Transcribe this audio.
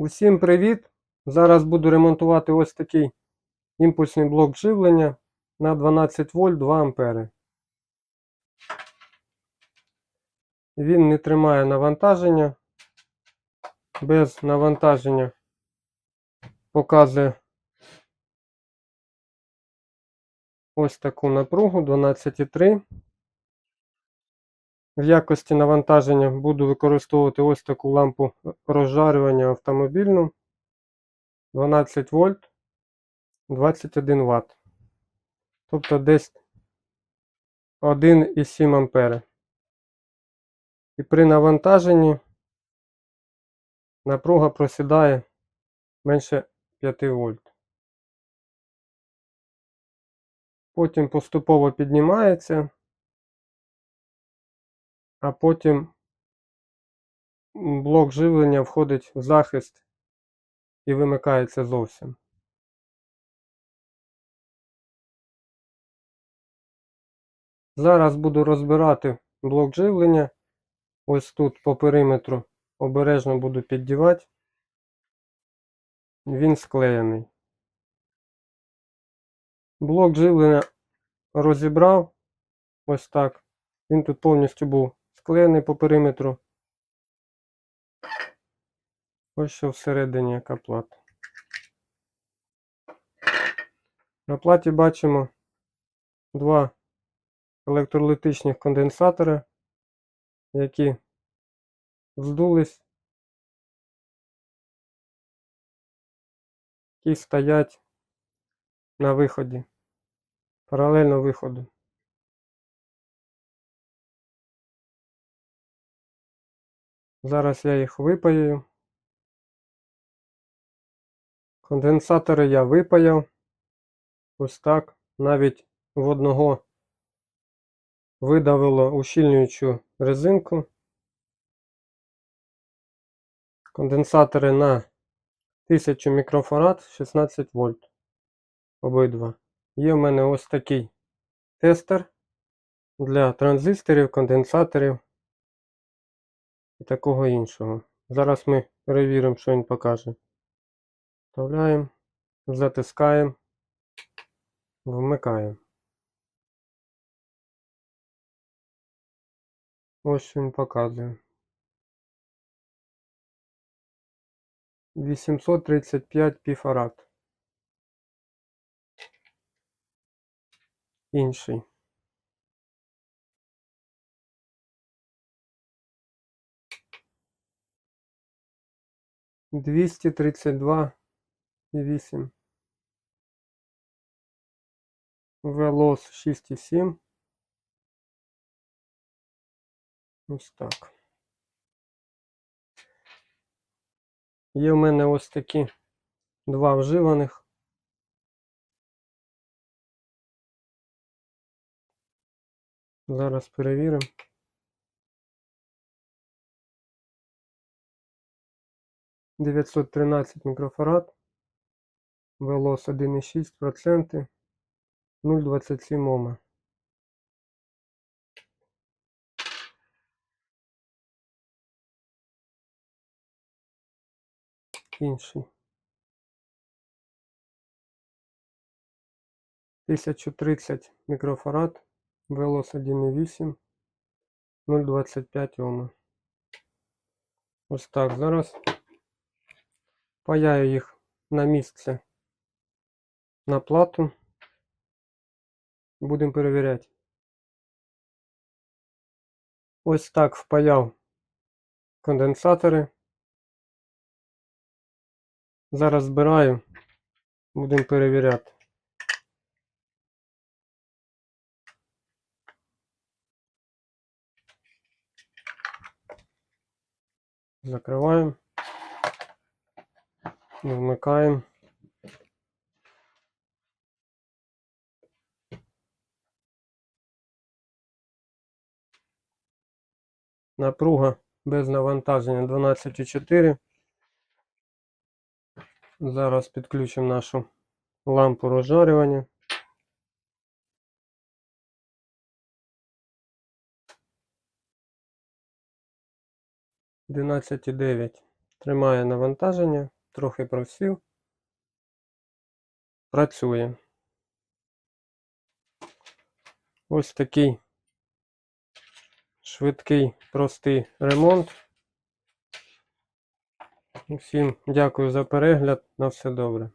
Усім привіт! Зараз буду ремонтувати ось такий імпульсний блок живлення на 12 вольт 2 ампери. Він не тримає навантаження. Без навантаження показує ось таку напругу 12,3. В якості навантаження буду використовувати ось таку лампу розжарювання автомобільну 12 вольт 21 Вт. Тобто десь 1,7 ампери. І при навантаженні напруга просідає менше 5 вольт. Потім поступово піднімається а потім блок живлення входить в захист і вимикається зовсім. Зараз буду розбирати блок живлення. Ось тут по периметру обережно буду піддівати. Він склеєний. Блок живлення розібрав ось так. Він тут повністю був склеєний по периметру. Ось що всередині яка плата. На платі бачимо два електролітичних конденсатори, які вздулись, які стоять на виході, паралельно виходу. Зараз я їх випаюю. Конденсатори я випаяв. Ось так. Навіть в одного видавило ущільнюючу резинку. Конденсатори на 1000 мікрофарад 16 вольт. Обидва. Є в мене ось такий тестер для транзисторів, конденсаторів і такого іншого. Зараз ми перевіримо, що він покаже. Вставляємо, затискаємо, вмикаємо. Ось що він показує. 835 піфарад. Інший. Двісті тридцять два і вісім. Велос шість і сім. Ось так. Є в мене ось такі два вживаних. Зараз перевіримо. Дев'ятсот тринадцять мікрофарад. Велос 1,6%. 0,27 Ома. Інший. 1030 мікрофарад. Велос 1,8. 0,25 Ома. Ось так. Зараз паяю їх на місце на плату. Будемо перевіряти. Ось так впаяв конденсатори. Зараз збираю, будемо перевіряти. Закриваємо. Вмикаємо. Напруга без навантаження 12,4. Зараз підключимо нашу лампу розжарювання. Дев'ять. Тримає навантаження, трохи просів. Працює. Ось такий швидкий, простий ремонт. Всім дякую за перегляд. На все добре.